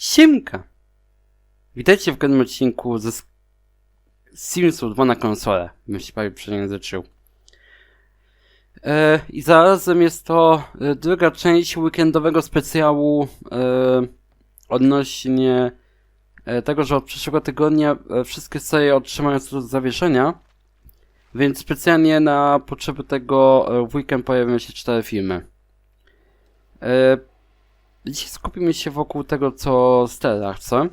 Siemka! Witajcie w kolejnym odcinku ze Simsu 2 na konsolę. Bym się prawie przejęzyczył. E, I zarazem jest to e, druga część weekendowego specjału e, odnośnie e, tego, że od przyszłego tygodnia e, wszystkie serie otrzymają status zawieszenia. Więc specjalnie na potrzeby tego weekend pojawią się cztery filmy. E, Dzisiaj skupimy się wokół tego, co Stella chce.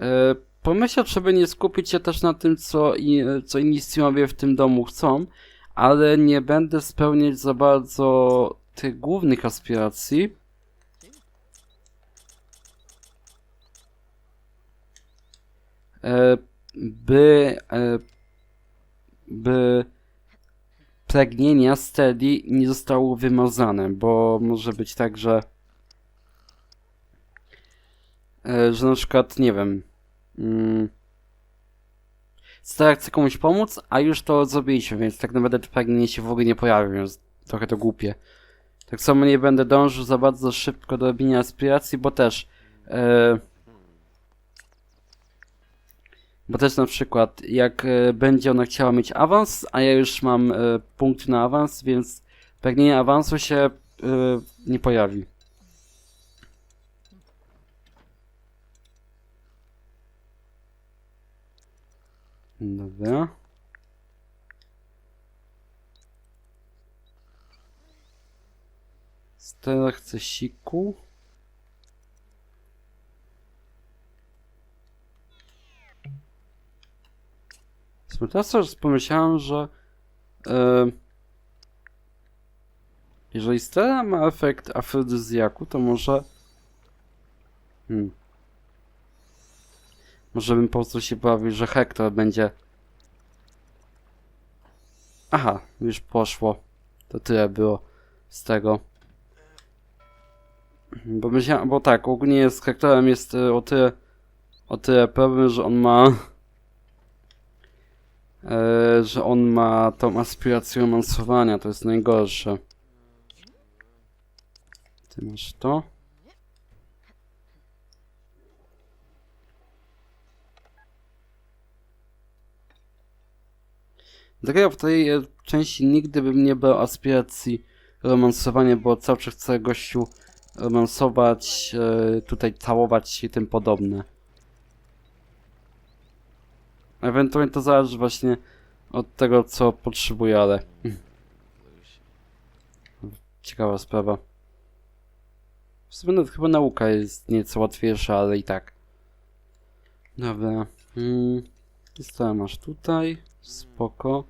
E, Pomyślał, żeby nie skupić się też na tym, co, i, co inni w tym domu chcą, ale nie będę spełniać za bardzo tych głównych aspiracji. E, By, e, by pragnienia Steli nie zostało wymazane, bo może być tak, że e, że na przykład, nie wiem mm, Stella chce komuś pomóc, a już to zrobiliśmy, więc tak naprawdę te pragnienia się w ogóle nie pojawią, więc trochę to głupie. Tak samo nie będę dążył za bardzo szybko do robienia aspiracji, bo też e, bo też na przykład, jak e, będzie ona chciała mieć awans, a ja już mam e, punkt na awans, więc pragnienie awansu się e, nie pojawi. Dobra. Stella chce siku. Słuchaj, Teraz też pomyślałem, że e, jeżeli Stella ma efekt afrodyzjaku, to może hmm, może bym po prostu się bawił, że Hektor będzie Aha, już poszło. To tyle było z tego. Bo myślałem, bo tak, ogólnie z Hektorem jest e, o tyle o tyle problem, że on ma że on ma tą aspirację romansowania, to jest najgorsze. Ty masz to. Dlatego w tej e, części nigdy bym nie brał aspiracji romansowania, bo cały czas chcę gościu romansować, e, tutaj całować i tym podobne. Ewentualnie to zależy właśnie od tego, co potrzebuję, ale... Ciekawa sprawa. W sumie nawet chyba nauka jest nieco łatwiejsza, ale i tak. Dobra. Mm. Co masz tutaj? Spoko.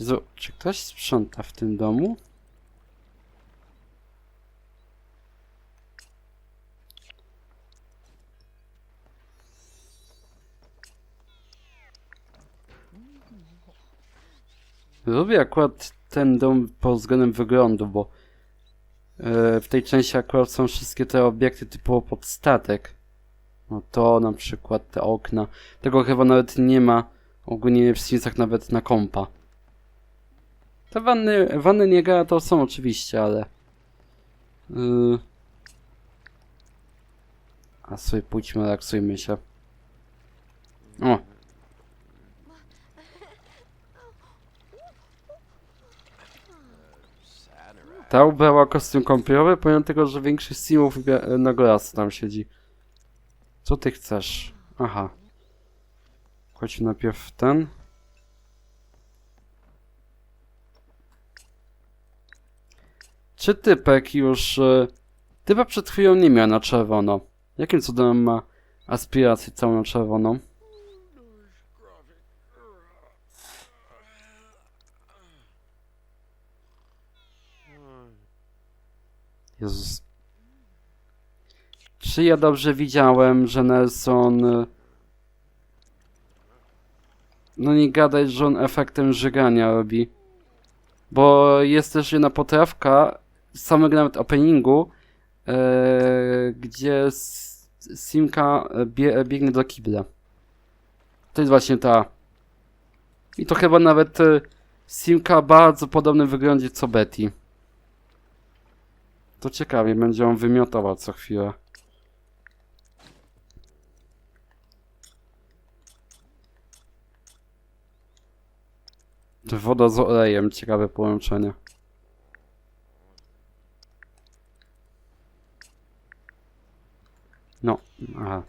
Jezu, czy ktoś sprząta w tym domu? Lubię akurat ten dom pod względem wyglądu, bo e, w tej części akurat są wszystkie te obiekty typowo pod statek. No to na przykład te okna. Tego chyba nawet nie ma ogólnie w Simsach nawet na kompa. Te wanny, wanny Niagara to są oczywiście, ale... Yy... A sobie pójdźmy, relaksujmy się. O, Ta ubrała kostium kąpielowy, pomimo tego, że większość simów na golasu tam siedzi. Co ty chcesz? Aha. Chodź najpierw ten. Czy typek już... y, Typa przed chwilą nie miał na czerwono. Jakim cudem ma aspirację całą na czerwoną? Jezus. Czy ja dobrze widziałem, że Nelson... y, No nie gadaj, że on efektem żygania robi. Bo jest też jedna potrawka z samego nawet openingu, e, gdzie Simka bie, biegnie do kibla. To jest właśnie ta. I to chyba nawet e, Simka bardzo podobnym wyglądzie co Betty. To ciekawie, będzie on wymiotował co chwilę. Woda z olejem, ciekawe połączenie. No, aha.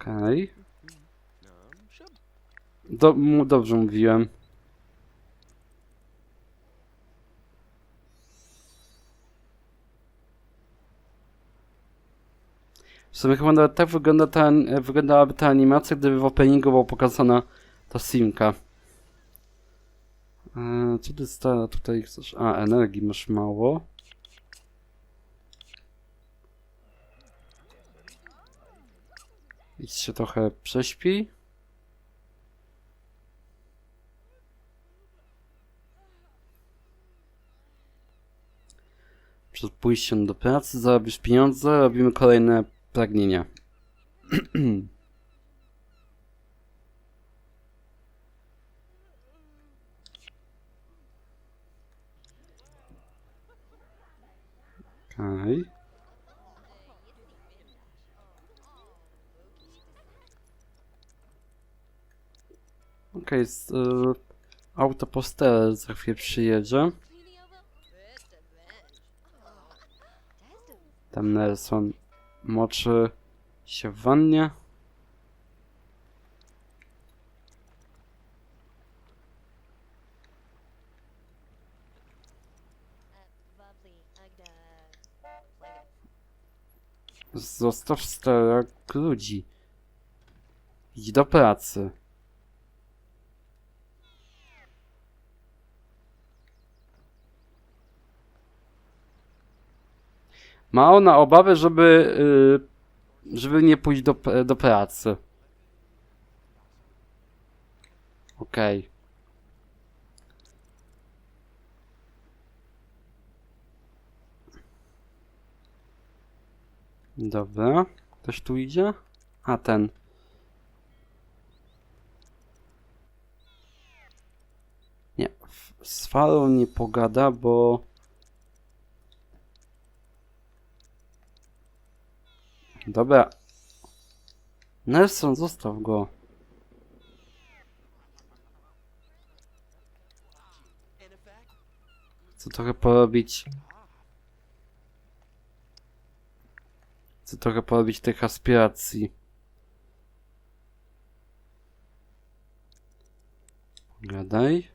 Okej. Do, dobrze mówiłem. W sumie chyba nawet tak wygląda ta, wyglądałaby ta animacja, gdyby w openingu była pokazana ta simka. Eee, co ty sta tutaj chcesz? A, energii masz mało. Idź się trochę prześpi. Przed pójściem do pracy zarobisz pieniądze, robimy kolejne pragnienia. Okej. Okej, jest y, autoposter za chwilę przyjedzie. Tam Nelson moczy się w wannie. Zostaw starego ludzi. Idź do pracy. Ma ona obawę, żeby, y, żeby nie pójść do, do pracy. Okej. Dobra. Ktoś tu idzie? A ten. Nie, z Falą nie pogada, bo... Dobra. Nelson, zostaw go. Chcę trochę porobić... Chcę trochę porobić tych aspiracji. Gadaj.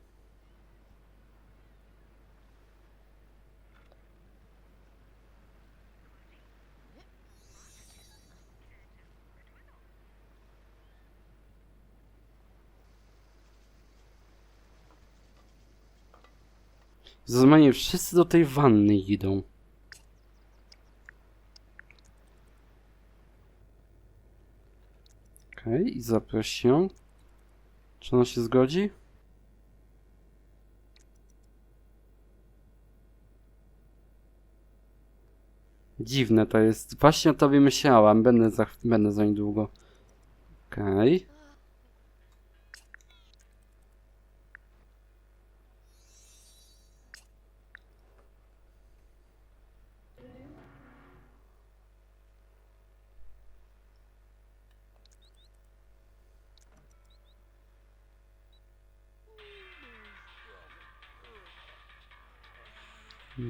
Zrozumienie, wszyscy do tej wanny idą. Okej, i zaproś ją. Czy ona się zgodzi? Dziwne to jest. Właśnie o tobie myślałam. Będę za, będę za niedługo. Okej.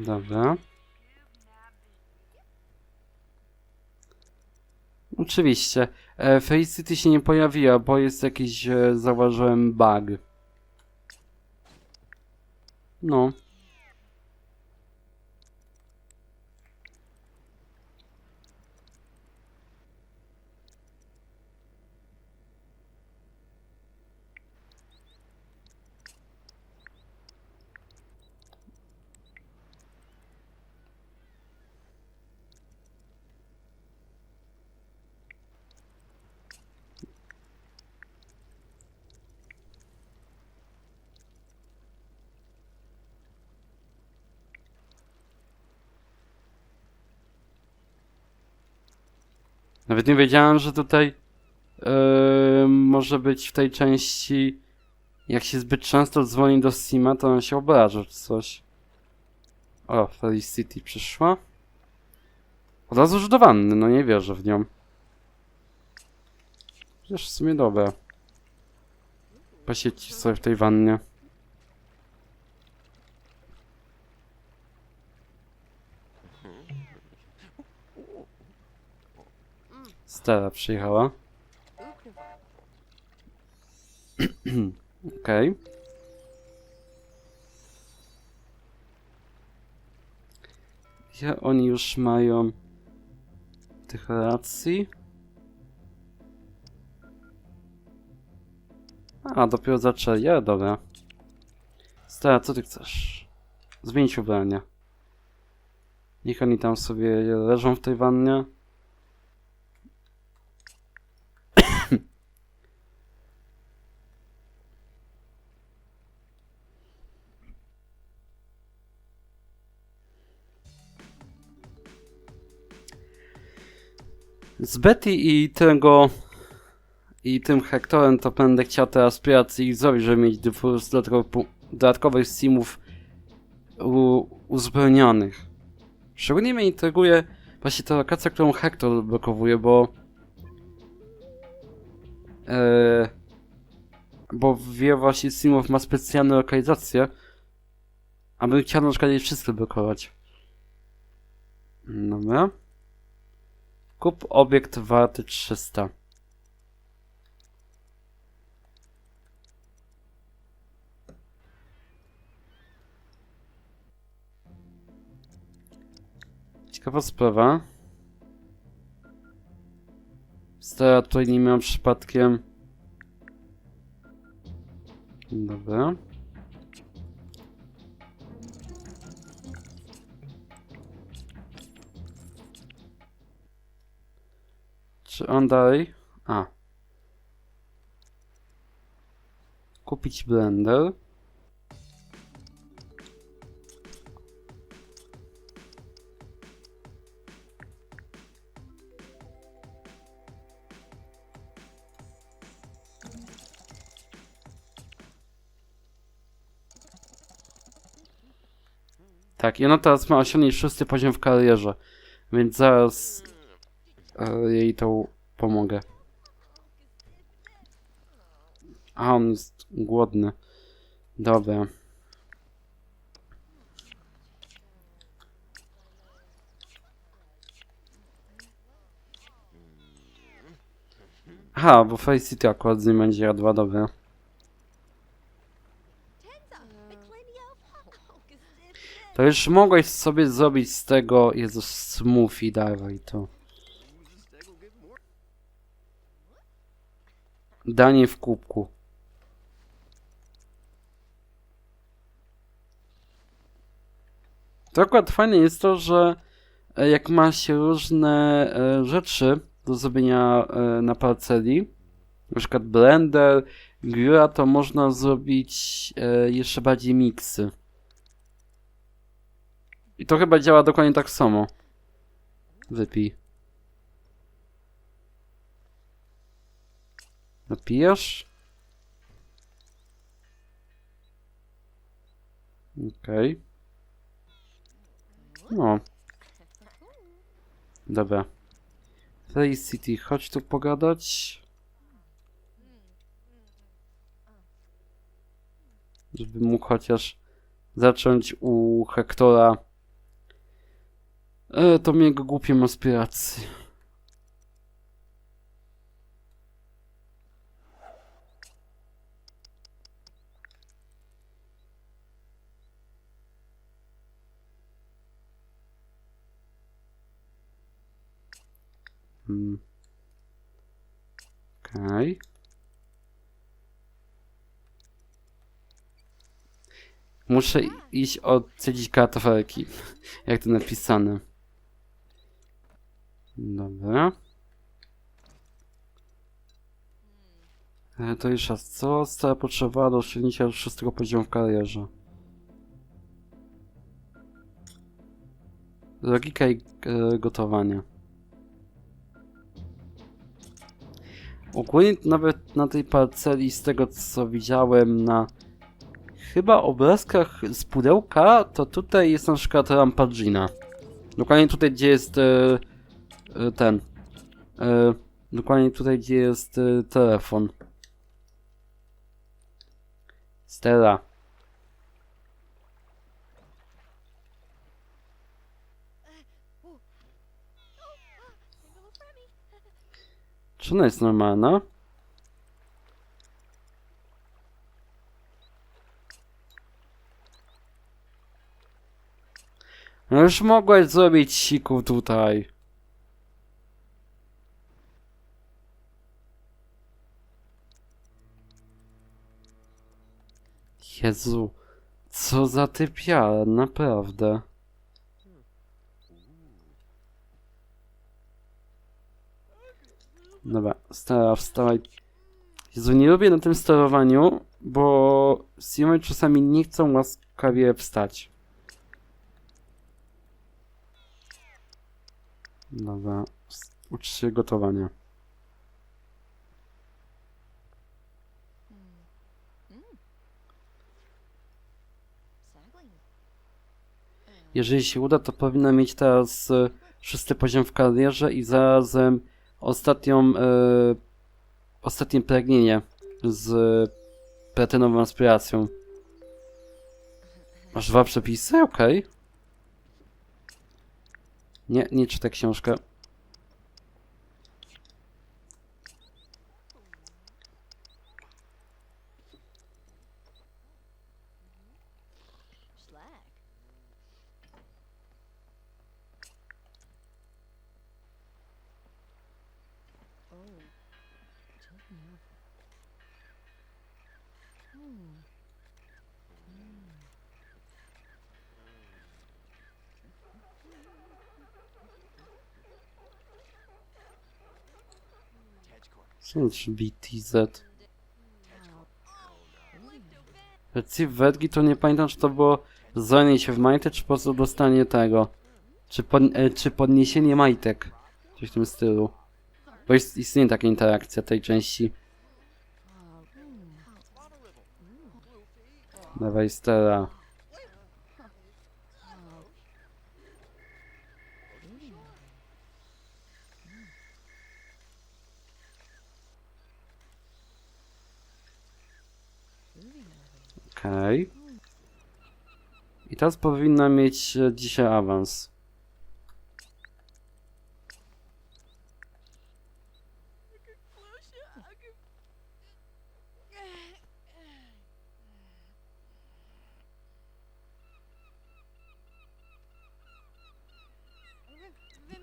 Dobra. Oczywiście. E, się nie pojawiła, bo jest jakiś, e, zauważyłem, bug. No. Nawet nie wiedziałem, że tutaj yy, może być w tej części jak się zbyt często dzwoni do Sima, to on się obraża czy coś. O, Felicity przyszła. Od razu już do wanny, no nie wierzę w nią. Chociaż w sumie dobra. Posiedź sobie w tej wannie. Stara przyjechała. Okej. Ile oni już mają tych racji? A, dopiero zaczęli. Ja, dobra. Stara, co ty chcesz? Zmienić ubrania. Niech oni tam sobie leżą w tej wannie. Z Betty i tego i tym Hektorem to będę chciał te aspiracje ich zrobić, żeby mieć dyfuz dodatkowych, simów uzupełnionych. Szczególnie mnie intryguje właśnie ta lokacja, którą Hektor blokowuje, bo e, bo wiele właśnie simów ma specjalne lokalizacje, a bym chciał na przykład je wszystkie blokować. Dobra. Kup obiekt warty 300. Ciekawa sprawa. Stara tutaj nie miałem przypadkiem. Dobra. Czy on dalej? A. Kupić blender. Tak, i ona teraz ma osiągnąć szósty poziom w karierze, więc zaraz jej to pomogę. A, on jest głodny. Dobra. Aha, bo Felicity akurat z nim będzie jadła, dobra. To już mogłeś sobie zrobić z tego, Jezus, smoothie, dawaj to. Danie w kubku. To akurat fajne jest to, że e, jak ma się różne e, rzeczy do zrobienia e, na parceli, na przykład blender, gra, to można zrobić jeszcze bardziej miksy. I to chyba działa dokładnie tak samo. Wypij. Napijasz? Okej. No. Dobra. Felicity, chodź tu pogadać. Żeby mógł chociaż zacząć u Hektora E, to jego głupie aspiracje. Okej. Muszę iść odcedzić kartofelki, jak to napisane. Dobra. E, To jeszcze raz, co stała potrzeba do osiągnięcia szóstego poziomu w karierze? Logika i e, gotowanie. Ogólnie nawet na tej parceli, z tego co widziałem na chyba obrazkach z pudełka, to tutaj jest na przykład rampa Gina. Dokładnie tutaj, gdzie jest e, e, ten. E, dokładnie tutaj, gdzie jest e, telefon. Stella. Czy ona jest normalna? No już mogłeś zrobić siku tutaj. Jezu, co za typiara, naprawdę. Dobra, stara, wstawaj. Jezu, nie lubię na tym sterowaniu, bo Simory czasami nie chcą łaskawie wstać. Dobra, ucz się gotowania. Jeżeli się uda, to powinna mieć teraz e, szósty poziom w karierze i zarazem ostatnią, e, ostatnie pragnienie z platynową aspiracją. Masz dwa przepisy? Okej. Nie, nie czytaj książkę. BTZ? Receive Wedgi to nie pamiętam, czy to było zranie się w majtę, czy po prostu dostanie tego. Czy, pod, e, czy podniesienie majtek. Coś w tym stylu. Bo jest, istnieje taka interakcja tej części. Dawaj stara. Okej. I teraz powinna mieć e, dzisiaj awans.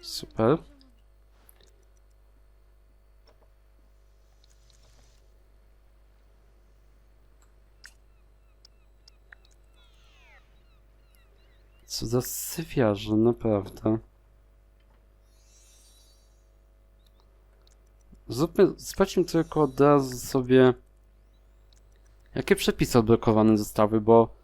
Super. Co za syfiarze, naprawdę. Zróbmy, sprawdźmy tylko od razu sobie, jakie przepisy odblokowane zostały, bo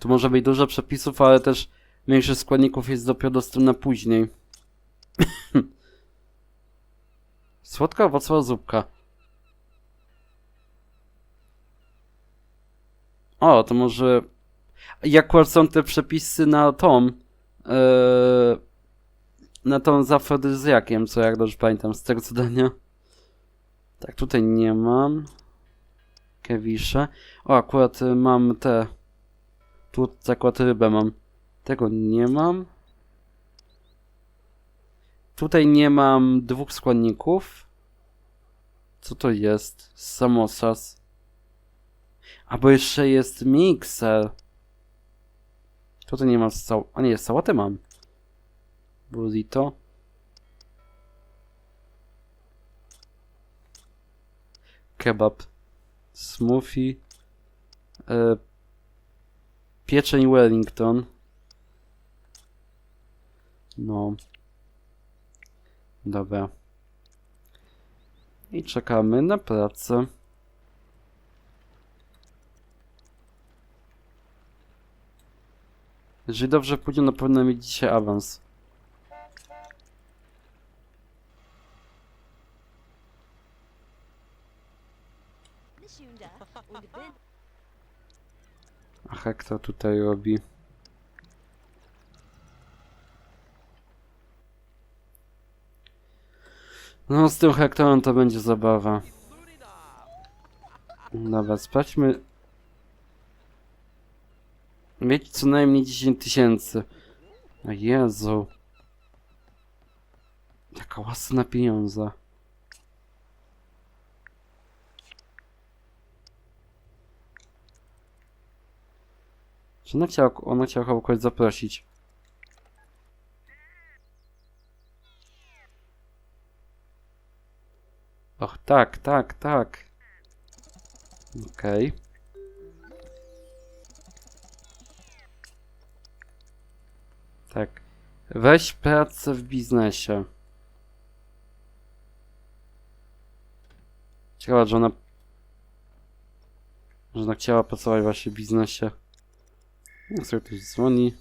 tu może być dużo przepisów, ale też większość składników jest dopiero dostępna później. Słodka owocowa zupka. O, to może... Akurat są te przepisy na tą... Yy, na tą z afrodyzjakiem, co jak dobrze pamiętam z tego zadania. Tak, tutaj nie mam. Kewisze. O, akurat y, mam te... Tu akurat rybę mam. Tego nie mam. Tutaj nie mam dwóch składników. Co to jest? Samosas. A bo jeszcze jest mikser. Tutaj nie mam sał... A nie, sałatę mam. Burrito. Kebab. Smoothie. E, pieczeń Wellington. No. Dobra. I czekamy na pracę. Jeżeli dobrze pójdzie, na pewno mieć dzisiaj awans. A Hekta tutaj robi. No z tym Hektorem to będzie zabawa. Dobra, sprawdźmy Mieć co najmniej 10 tysięcy. O Jezu. Jaka łasna pieniądza. Czy ona chciała, ona chciała chyba kogoś zaprosić? Och, tak, tak, tak. Okej. Tak. Weź pracę w biznesie. Ciekawe, że ona... Że ona chciała pracować właśnie w biznesie. Jak sobie ktoś dzwoni.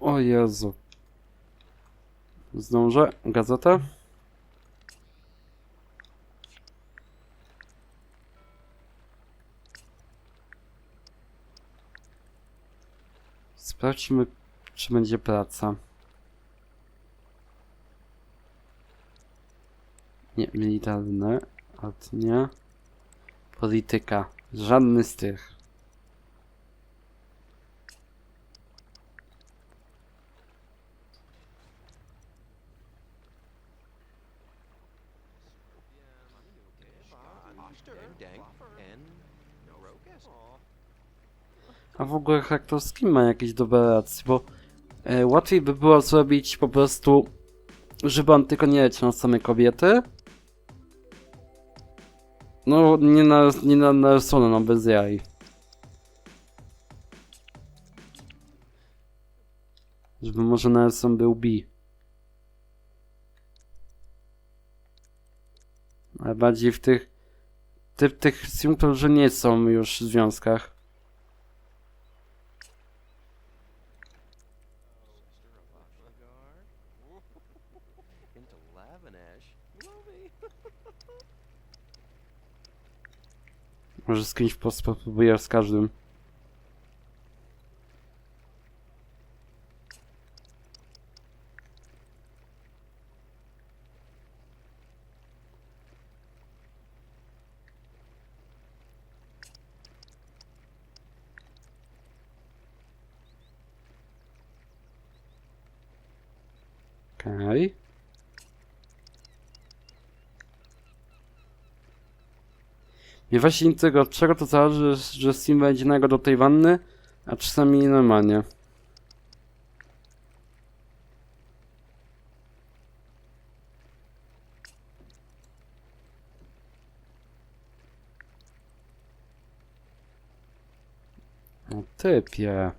O Jezu. Zdążę? Gazeta? Sprawdźmy, czy będzie praca. Nie, militarne, art nie. Polityka. Żadny z tych. A w ogóle Hector z kim ma jakieś dobre relacje, bo e, łatwiej by było zrobić po prostu, żeby on tylko nie leciał na same kobiety. No, nie na, nie na, na stronę, no bez jaj. Żeby może Nelson był bi. Ale bardziej w tych, tych, tych symptomów, że nie są już w związkach. Może z kimś spróbuję z każdym. Okej. Mnie właśnie tego, od czego to zależy, że Steam będzie nago do tej wanny, a czasami normalnie. O typie.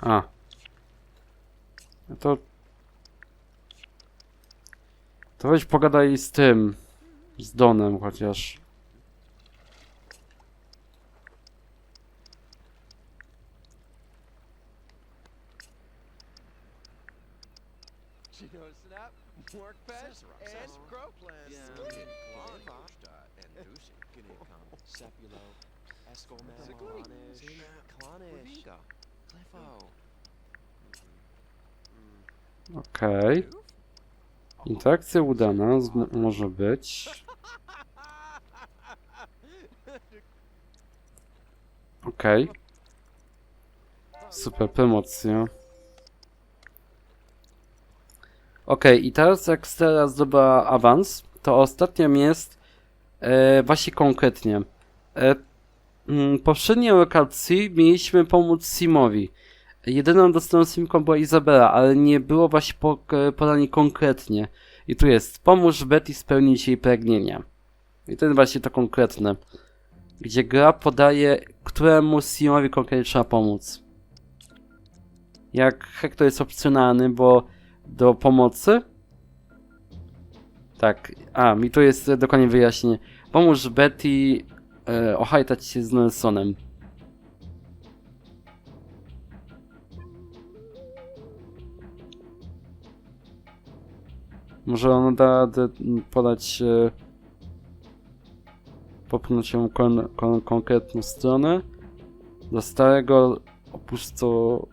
A. No to to weź pogadaj z tym. Z Donem chociaż. You know, Interakcja udana, może być. Okej. Super, promocja. Okej, i teraz jak Stella zdobyła awans, to ostatnią jest e, właśnie konkretnie. E, mm, poprzedniej lokacji mieliśmy pomóc Simowi. Jedyną dostępną simką była Izabela, ale nie było właśnie e, podanie konkretnie. I tu jest, pomóż Betty spełnić jej pragnienia. I to jest właśnie to konkretne. Gdzie gra podaje, któremu Simowi konkretnie trzeba pomóc. Jak Hector jest opcjonalny, bo do pomocy. Tak, a mi tu jest e, dokładnie wyjaśnienie. Pomóż Betty e, ohajtać się z Nelsonem. Może ona da radę podać e, popchnąć ją kon, kon, konkretną stronę do starego opusto...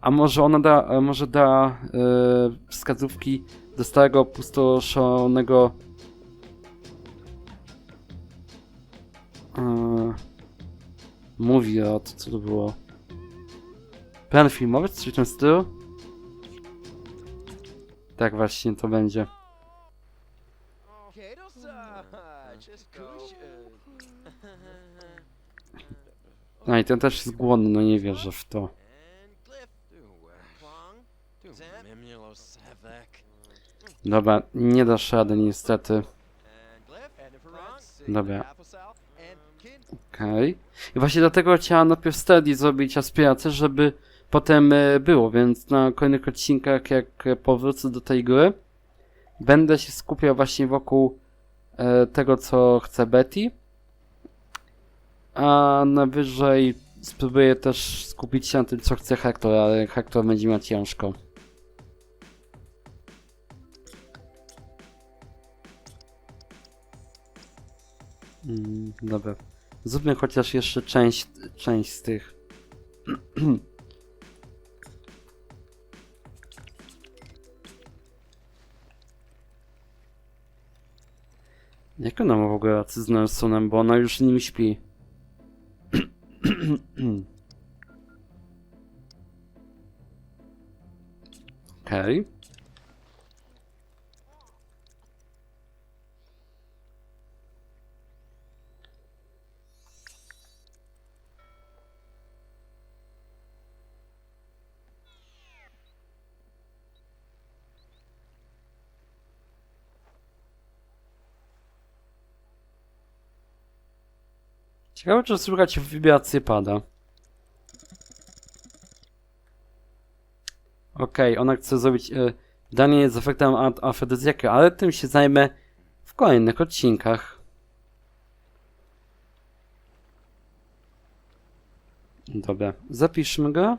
A może ona da, może da e, wskazówki do starego opustoszonego e, mówi o to, co to było. Plan filmowy, czy coś w tym stylu? Tak właśnie to będzie. No i ten też jest głodny, no nie wierzę w to. Dobra, nie dasz rady niestety. Dobra. Okej. I właśnie dlatego chciałem najpierw steady zrobić aspirację, żeby potem e, było, więc na kolejnych odcinkach, jak e, powrócę do tej gry, będę się skupiał właśnie wokół e, tego, co chce Betty. A najwyżej spróbuję też skupić się na tym, co chce Hector, ale Hector będzie miał ciężko. Mm, dobra. Zróbmy chociaż jeszcze część, część z tych. Jak ona ma w ogóle rację z Nelsonem, bo ona już nim śpi. Okej. Ciekawe, czy słychać wibrację pada. Okej, ona chce zrobić e, danie z efektem af- afrodyzjaka, ale tym się zajmę w kolejnych odcinkach. Dobra, zapiszmy go.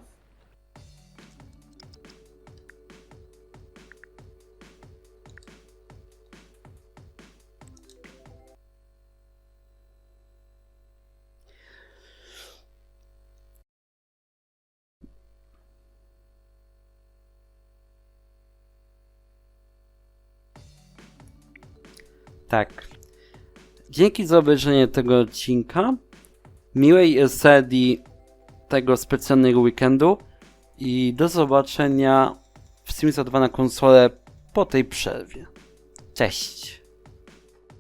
Tak. Dzięki za obejrzenie tego odcinka. Miłej serii tego specjalnego weekendu i do zobaczenia w Sims 2 na konsolę po tej przerwie. Cześć!